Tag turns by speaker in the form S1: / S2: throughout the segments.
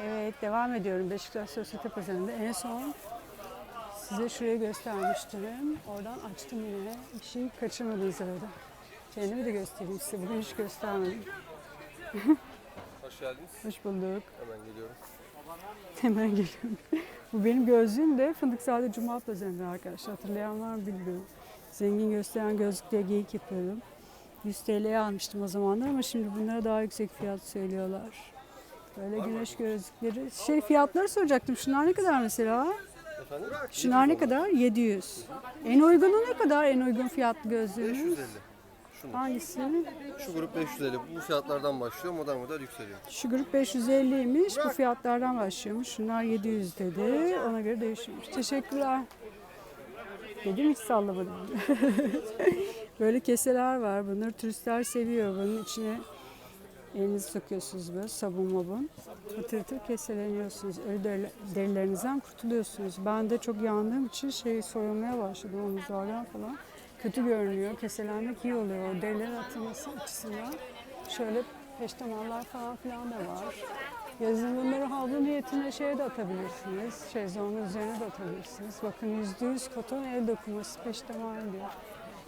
S1: Evet devam ediyorum Beşiktaş Sosyete Pazarı'nda. En son size şurayı göstermiştim. Oradan açtım yine. Bir şey kaçırmadınız arada. Kendimi de göstereyim size. Bugün hiç göstermedim.
S2: Hoş geldiniz.
S1: Hoş bulduk.
S2: Hemen geliyorum.
S1: Hemen geliyorum. Bu benim gözlüğüm de Fındıkzade Cuma Pazarı'nda arkadaşlar. Hatırlayan var mı bilmiyorum. Zengin gösteren gözlük diye geyik yapıyordum. 100 TL'ye almıştım o zamanlar ama şimdi bunlara daha yüksek fiyat söylüyorlar. Böyle güneş gözlükleri. Şey fiyatları soracaktım. Şunlar ne kadar mesela?
S2: Efendim?
S1: Şunlar ne kadar? 700. En uygunu ne kadar? En uygun fiyatlı gözlüğünüz?
S2: 550. Şunlar.
S1: Hangisi?
S2: Şu grup 550. Bu fiyatlardan başlıyor. Model model yükseliyor.
S1: Şu grup 550'ymiş. Bu fiyatlardan başlıyormuş. Şunlar 700 dedi. Ona göre değişiyormuş. Teşekkürler. Dedim hiç sallamadım. böyle keseler var. Bunları turistler seviyor. Bunun içine elinizi sokuyorsunuz böyle sabun mabun. Fıtır fıtır keseleniyorsunuz. Ölü deri- derilerinizden kurtuluyorsunuz. Ben de çok yandığım için şey soyulmaya başladı omuzlardan falan. Kötü görünüyor. Keselenmek iyi oluyor. O derilerin atılması açısından. Şöyle peştemallar falan filan da var. Yazın bunları havlu niyetine şeye de atabilirsiniz. Şezlongun üzerine de atabilirsiniz. Bakın yüzde yüz koton el dokuması peştemal diyor.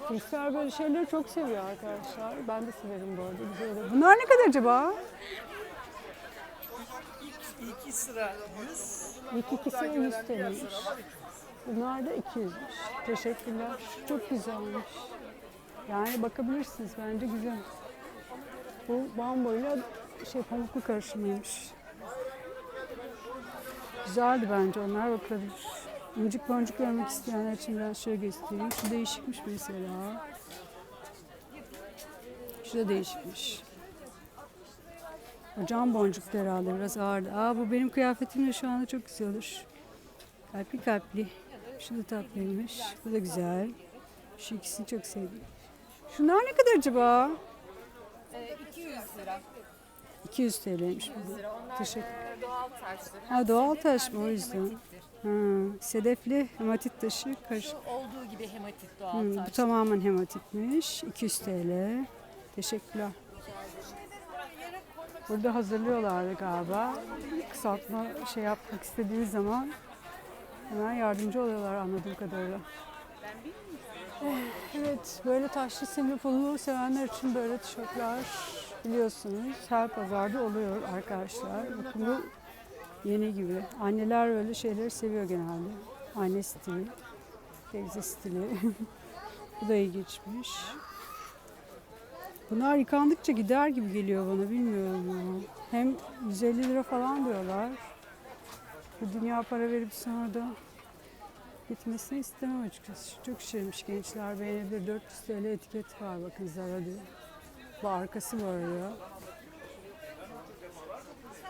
S1: Turistler böyle şeyleri çok seviyor arkadaşlar. Ben de severim bu arada. Güzel. Bunlar ne kadar acaba?
S3: İki sıra 100,
S1: İlk ikisi 100 TL'ymiş. Bunlar da 200'müş. Teşekkürler. Çok güzelmiş. Yani bakabilirsiniz bence güzel. Bu bamboyla şey pamuklu karışımıymış. Güzeldi bence onlar bakılabilir. İncik boncuk görmek isteyenler için biraz şöyle göstereyim. Şu değişikmiş mesela. Şu da değişikmiş. O cam boncuklu herhalde biraz ağırdı. Aa bu benim kıyafetimle şu anda çok güzel olur. Kalpli kalpli. Şu da tatlıymış. Bu da güzel. Şu ikisini çok sevdim. Şunlar ne kadar acaba?
S4: Ee, 200 lira.
S1: 200 TL'ymiş bu.
S4: lira. Onlar
S1: Teşekkür-
S4: e, doğal taşları.
S1: Ha doğal taş mı o yüzden?
S4: hematiktir.
S1: Ha, sedefli hematit taşı karışık.
S4: Şu olduğu gibi hematit doğal
S1: Hmm, bu
S4: taş.
S1: tamamen hematitmiş. 200 TL. Teşekkürler. Burada hazırlıyorlardı galiba. Kısaltma şey yapmak istediğiniz zaman hemen yardımcı oluyorlar anladığım kadarıyla. Eh, Evet, böyle taşlı simli pullu sevenler için böyle tişörtler biliyorsunuz her pazarda oluyor arkadaşlar. Bakın bu yeni gibi. Anneler böyle şeyleri seviyor genelde. Anne stili, teyze stili. bu da ilginçmiş. Bunlar yıkandıkça gider gibi geliyor bana bilmiyorum ya. Hem 150 lira falan diyorlar. Bu dünya para verip sonra da gitmesini istemem açıkçası. Çok şirinmiş gençler beğenebilir. 400 TL etiket var bakın Zara diyor. Bu arkası arada.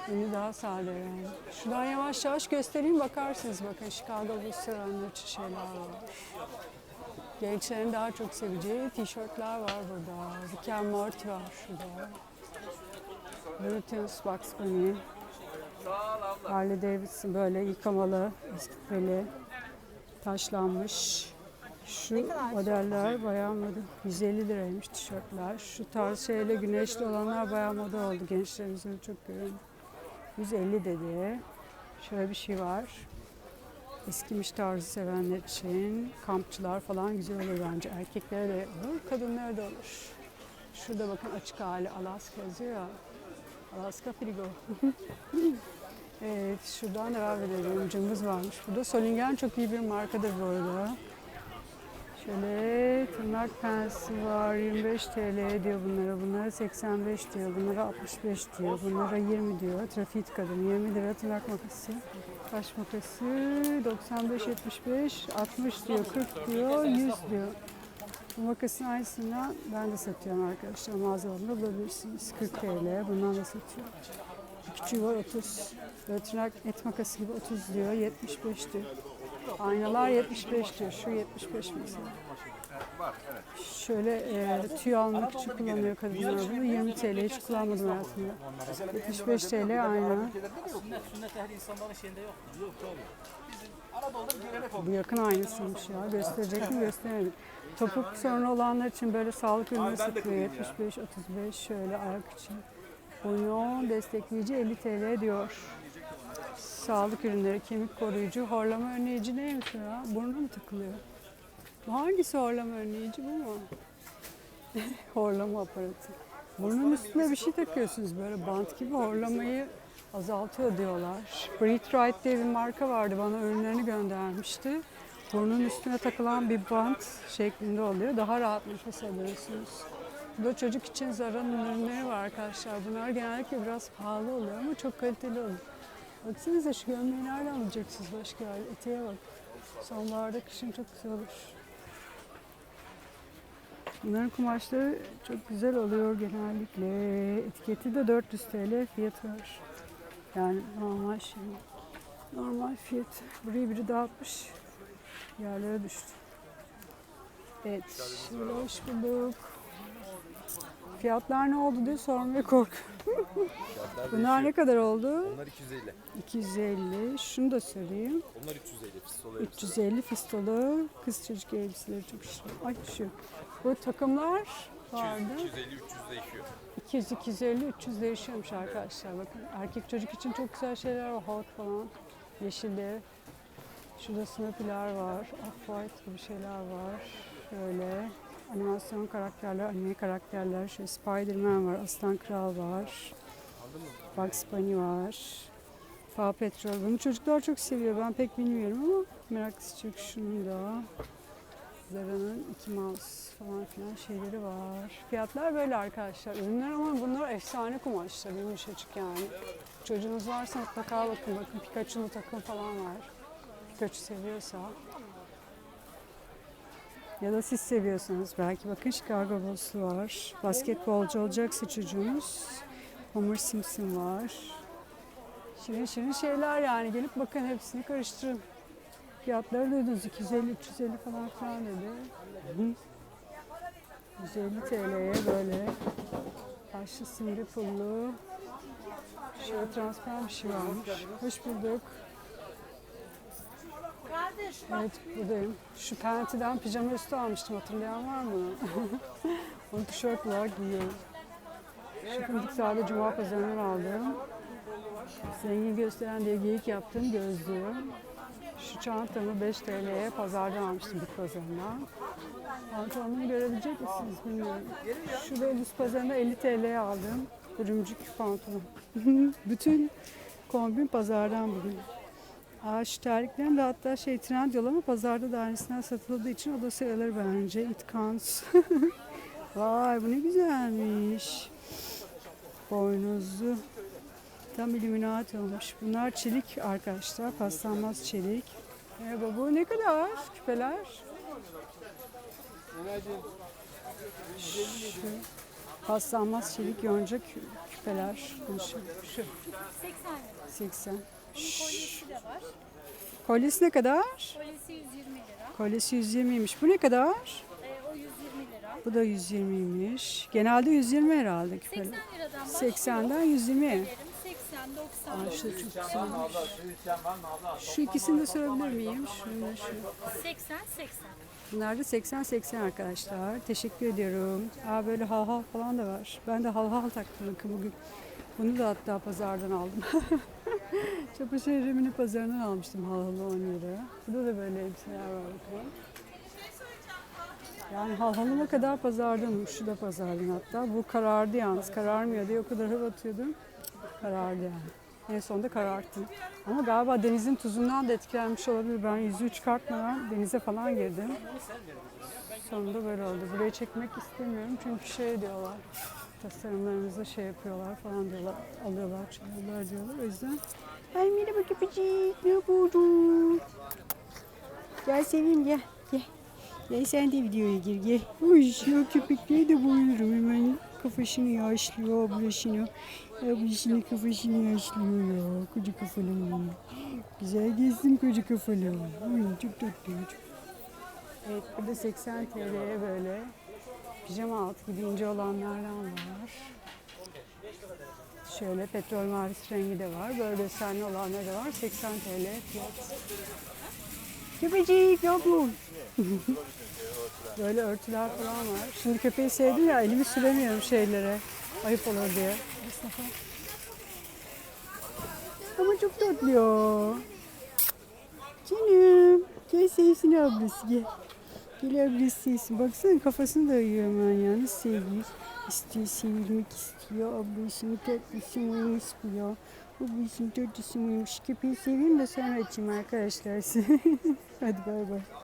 S1: Önü daha sade yani. Şuradan yavaş yavaş göstereyim bakarsınız bakın Chicago sevenler için şeyler var. Gençlerin daha çok seveceği tişörtler var burada. Rick and Morty var şurada. Brutus, Bugs Bunny. Harley Davidson böyle yıkamalı, eskitmeli, taşlanmış. Şu modeller bayağı moda. 150 liraymış tişörtler. Şu tarz şeyle güneşli olanlar bayağı moda oldu. Gençlerin üzerinde çok görüyorum. 150 dedi. Şöyle bir şey var. Eskimiş tarzı sevenler için kampçılar falan güzel olur bence. Erkeklere de olur, kadınlara da olur. Şurada bakın açık hali Alaska yazıyor ya. Alaska Frigo. evet, şuradan devam edelim. Cımbız varmış burada. Solingen çok iyi bir markadır bu arada. Şöyle tırnak pensi var. 25 TL diyor bunlara. Bunlara 85 diyor. Bunlara 65 diyor. Bunlara 20 diyor. Trafik kadın 20 lira tırnak makası. Kaş makası 95 75 60 diyor. 40 diyor. 100 diyor. Bu makasın aynısından ben de satıyorum arkadaşlar. Mağazalarında bulabilirsiniz. 40 TL. Bundan da satıyorum. Küçüğü var 30. Böyle tırnak et makası gibi 30 diyor. 75 diyor. Aynalar 75 diyor. Şu 75 mesela. Şöyle e, tüy almak için kullanıyor kadınlar bunu. 20 TL hiç kullanmadım hayatımda. 75 TL ayna.
S3: sünnet, sünnet ehli insanların şeyinde yok. Yok.
S1: Bu yakın aynasıymış ya. Gösterecek mi gösteremedim. Topuk sorunu olanlar için böyle sağlık ürünü satıyor. 75, 35 şöyle ayak için. Boyun destekleyici 50 TL diyor. Sağlık ürünleri, kemik koruyucu, horlama önleyici neymiş ya? Burnuna mı takılıyor? Hangisi horlama önleyici bu mu? horlama aparatı. Burnun üstüne bir şey takıyorsunuz böyle bant gibi horlamayı azaltıyor diyorlar. Breathe Right diye bir marka vardı bana ürünlerini göndermişti. Burnun üstüne takılan bir bant şeklinde oluyor. Daha rahat nefes alıyorsunuz. Bu da çocuk için zararın ürünleri var arkadaşlar. Bunlar genellikle biraz pahalı oluyor ama çok kaliteli oluyor. Baksanıza şu gömleği nereden alacaksınız başka yer? Eteğe bak. Sonbaharda kışın çok güzel olur. Bunların kumaşları çok güzel oluyor genellikle. Etiketi de 400 TL fiyat var. Yani normal şey. Normal fiyat. Buraya biri dağıtmış. Yerlere düştü. Evet. Hoş bulduk. Fiyatlar ne oldu diye sormaya korkuyorum. Bunlar ne kadar oldu?
S2: Onlar 250.
S1: 250. Şunu da söyleyeyim.
S2: Onlar 350 pistol
S1: 350 fistolu kız çocuk elbiseleri çok şirin. Ay şu. Bu takımlar vardı.
S2: 250 300 değişiyor.
S1: 200, 250, 300 değişiyormuş arkadaşlar. Bakın erkek çocuk için çok güzel şeyler var. Hot falan. Yeşilli. Şurada Snoopy'ler var. Off-White gibi şeyler var. Şöyle animasyon karakterler, anime karakterler. Şöyle Spider-Man var. Aslan Kral var. Bugs Bunny var. Paw Patrol. Bunu çocuklar çok seviyor. Ben pek bilmiyorum ama meraklısı çok. Şunun da. Zara'nın iki mouse falan filan şeyleri var. Fiyatlar böyle arkadaşlar. Ürünler ama bunlar efsane kumaşlar. Yumuşacık yani. Çocuğunuz varsa mutlaka bakın. Bakın Pikachu'lu takım falan var. Pikachu seviyorsa. Ya da siz seviyorsanız belki bakın Chicago Bulls'u var. Basketbolcu olacaksa çocuğunuz. Homer Simpson var. Şirin şirin şeyler yani. Gelip bakın hepsini karıştırın. Fiyatları duydunuz 250 350 falan filan dedi. Hı. 150 TL'ye böyle taşlı simli pullu şöyle transparan bir şey varmış. Hoş bulduk. Evet buradayım. Şu Penti'den pijama üstü almıştım hatırlayan var mı? Onu tişört olarak giyiyorum. Şu Fındık Cuma pazarından aldım. Zengin gösteren diye geyik yaptım gözlüğüm. Şu çantamı 5 TL'ye pazardan almıştım bir pazarından. Pantolonumu görebilecek misiniz bilmiyorum. Şu da Ulus pazarında 50 TL'ye aldım. Örümcük pantolon. Bütün kombin pazardan bugün. Şu terliklerim de hatta şey trend yol ama pazarda da aynısından satıldığı için o da sayılır bence. It counts. Vay bu ne güzelmiş. Boynuzlu. Tam Illuminati olmuş. Bunlar çelik arkadaşlar. Paslanmaz çelik. Merhaba bu ne kadar küpeler? Şu paslanmaz çelik yonca kü- küpeler. Şu, şu
S5: 80
S1: 80.
S5: Kolyesi de var.
S1: Kolyesi ne kadar?
S5: Kolyesi 120 lira.
S1: Kolyesi 120'ymiş. Bu ne kadar?
S5: Ee, o 120 lira.
S1: Bu da 120'ymiş. Genelde 120 herhalde
S5: 80
S1: küpeler.
S5: liradan başlıyor.
S1: 80'den 120.
S5: Verim 80, 90,
S1: Aa, şu çok güzelmiş. Şu ikisini de sorabilir miyim? Şunu şu.
S5: 80, 80.
S1: Bunlar da 80-80 arkadaşlar. Teşekkür ediyorum. Aa böyle hal hal falan da var. Ben de hal hal taktım bugün. Bunu da hatta pazardan aldım. Çapaşehir Mini pazarından almıştım hal halı 10 lira. Burada da böyle elbiseler var bakın. Yani hal halıma kadar pazardan. Şu da pazardan hatta. Bu karardı yalnız. Kararmıyor diye o kadar hava atıyordum. Karardı yani. En sonunda kararttım. Ama galiba denizin tuzundan da etkilenmiş olabilir. Ben yüzüğü çıkartmadan denize falan girdim. Sonunda böyle oldu. Burayı çekmek istemiyorum çünkü şey diyorlar. Tasarımlarımızı şey yapıyorlar falan diyorlar. Alıyorlar, çalıyorlar diyorlar. O yüzden Ay merhaba köpecik, ne buldun? Gel seveyim gel, gel. Gel sen de videoya gir gel. Uy ya köpekleri de boyuyorum hemen. Kafasını yaşlıyor, ablasını. Ablasını kafasını yaşlıyor ya. Koca kafalı. Güzel gezdim koca kafalı. Uy çok tatlı. Çok. Evet burada 80 TL'ye böyle pijama altı gibi ince olanlardan var. Şöyle petrol mavis rengi de var. Böyle desenli olanları da var. 80 TL fiyat. Köpecik yavrum. Böyle örtüler falan var. Şimdi köpeği sevdim ya elimi süremiyorum şeylere. Ayıp olur diye. Ama çok tatlı. Canım. Gel sevsin ablası gel. Gel ablası sevsin. Baksana kafasını da yiyor hemen ya. Nasıl seviyor? İstiyor, sevilmek istiyor. Ablasını tatlısını uyumuş bu ya. Ablasını tatlısını uyumuş. Köpeği seveyim de sonra açayım arkadaşlar. Hadi bay bay.